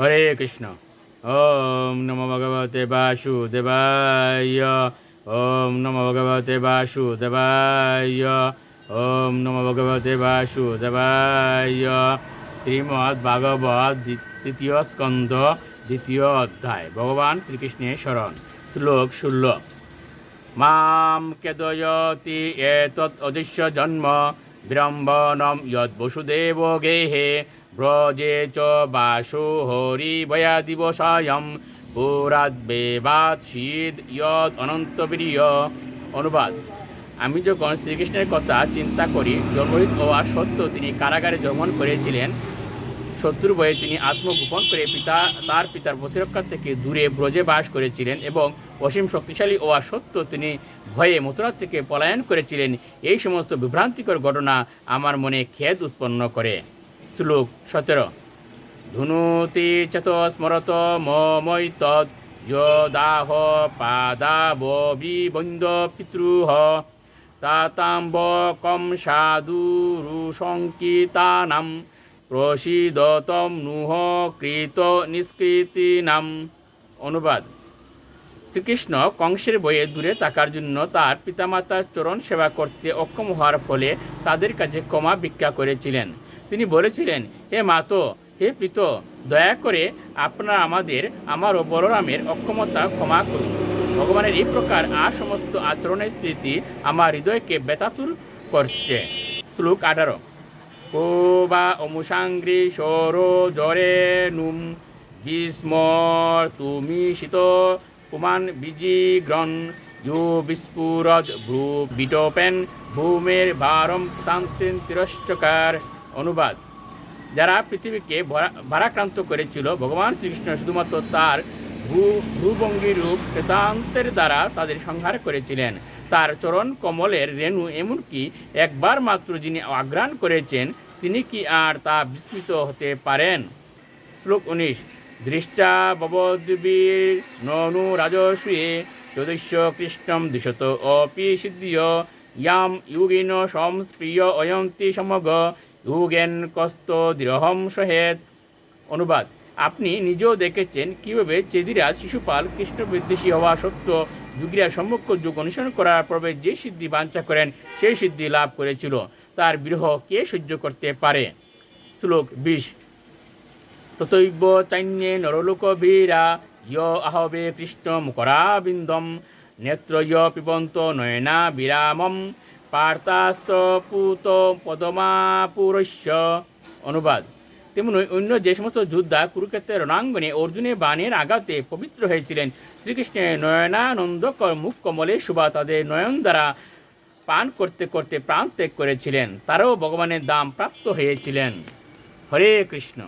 হরে কৃষ্ণ। ওম নম ভগবতে বাসুদেবায়। ওম নম ভগবতে বাসুদেবায়। ওম নম ভগবতে বাসুদেবায়। শ্রীমদ্ ভাগবত তৃতীয় স্কন্ধ, দ্বিতীয় অধ্যায়। ভগবান শ্রীকৃষ্ণের শরণ। শ্লোক ষোলো। মাম কেদয়তি এতৎ অদৃশ্য জন্ম বিড়ম্বনম যদ বসুদেব গেহে, ব্রজে চ বাসু হরি বয়া দিবসায়ম। পুরাদ্বেবাদ শীত ইয়দ অনন্ত প্রিয়। অনুবাদ, আমি যখন শ্রীকৃষ্ণের কথা চিন্তা করি জগহিত হওয়া সত্ত্বেও তিনি কারাগারে জমন করেছিলেন। শত্রুর ভয়ে তিনি আত্মগোপন করে পিতা, তার পিতার প্রতিরক্ষা থেকে দূরে ব্রজে বাস করেছিলেন এবং অসীম শক্তিশালী হওয়া সত্ত্বেও তিনি ভয়ে মথুরা থেকে পলায়ন করেছিলেন। এই সমস্ত বিভ্রান্তিকর ঘটনা আমার মনে খেদ উৎপন্ন করে। শ্লোক সতেরো। ধুনুতি চত স্মরত মমৈ তৎ দাহ পাদাব বিবন্দ পিতৃহ তাতাম্ব কম সাধুরুসঙ্কিতানাম প্রসিদতম নুহ কৃত নিষ্কৃতিনাম। অনুবাদ। শ্রীকৃষ্ণ কংসের বইয়ে দূরে থাকার জন্য তার পিতামাতার চরণ সেবা করতে অক্ষম হওয়ার ফলে তাদের কাছে ক্ষমা ভিক্ষা করেছিলেন। তিনি বলেছিলেন, হে মাতো, হে পিত দয়া করে আপনারা আমাদের আমার ও বলরামের অক্ষমতা ক্ষমা করুন। ভগবানের এই প্রকার আর সমস্ত আচরণের স্মৃতি আমার হৃদয়কে ব্যথাতুর করছে। শ্লোক আঠারো। সরো জরে নুম বিস্মর তুমি শীত কুমান বিজিগ্রন ইউ বিস্ফুরজ ভ্রু বিটোপেন ভূমের ভারম তান্ত্রিন তিরস্চকার অনুবাদ যারা পৃথিবীকে ভরা- ভারাক্রান্ত করেছিল, ভগবান শ্রীকৃষ্ণ শুধুমাত্র তার ভূ ভূভঙ্গি রূপ শ্বেতান্তের দ্বারা তাদের সংহার করেছিলেন। তার চরণ কমলের রেণু এমনকি একবার মাত্র যিনি আগ্রাণ করেছেন তিনি কি আর তা বিস্মৃত হতে পারেন? শ্লোক উনিশ, দৃষ্টা ববদ্বীর ননু রাজস্বী চতুষ্য কৃষ্ণম দিশত অপি সিদ্ধিয় ইয়াম ইউগিন সংস্প্রিয় অয়ন্তি সমগ, ইউগেন কস্ত দৃঢ়ম সহেত। অনুবাদ, আপনি নিজেও দেখেছেন কীভাবে চেদিরা শিশুপাল কৃষ্ণ বিদ্বেষী হওয়া সত্ত্বেও যুগীরা সম্মুখ যুগ অনুসরণ করার পূর্বে যে সিদ্ধি বাঞ্ছা করেন, সেই সিদ্ধি লাভ করেছিল। তার বিরহ কে সহ্য করতে পারে। শ্লোক বিশ। ততৈব চৈন্যে নরলোকবীরা ইয় আহবে কৃষ্ণ মুকরাবিন্দম নেত্রয় পিবন্ত নয়না বিরামম পার্তাস্ত পুত পদমাপুরস্য। অনুবাদ। তেমনি অন্য যে সমস্ত যোদ্ধা কুরুক্ষেত্রের রণাঙ্গনে অর্জুনের বাণের আঘাতে পবিত্র হয়েছিলেন, শ্রীকৃষ্ণের নয়নানন্দকর মুখ কমলে শুভা তাদের নয়ন দ্বারা পান করতে করতে প্রাণ ত্যাগ করেছিলেন তারাও ভগবানের দাম প্রাপ্ত হয়েছিলেন। হরে কৃষ্ণ।